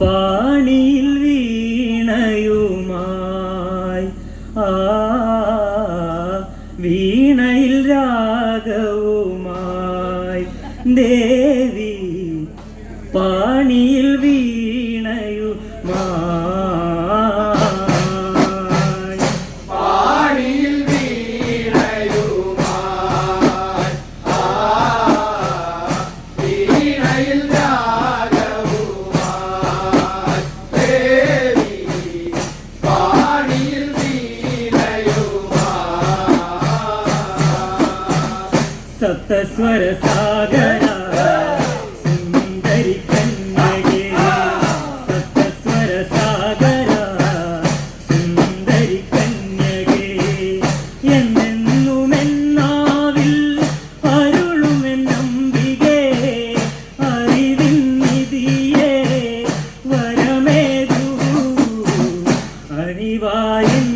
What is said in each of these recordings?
പാണിയിൽ വീണയുമായി. ആ വീണയിൽ രാഗവുമായി ദേവി പാണിയിൽ വീണയുമായി. സപ്തസ്വര സാഗര. സുന്ദരി കന്യകേ. സപ്തസ്വര സാഗര. സുന്ദരി കന്യകേ. എന്നെന്നുമെന്നാവിൽ അരുളുമെന്നമ്പികേ അറിവിൻ നിധിയേ. വരമേകൂ അണിവായെന്നും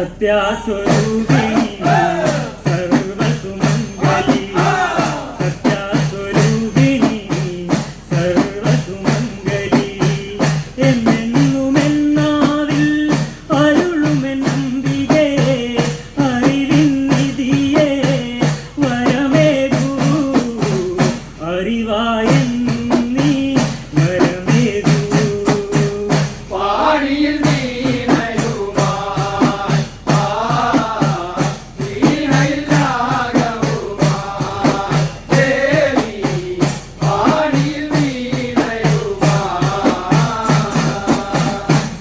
വീണയുമായി സത്യാസ്വരൂപിണി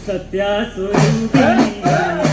सत्या स्वरूप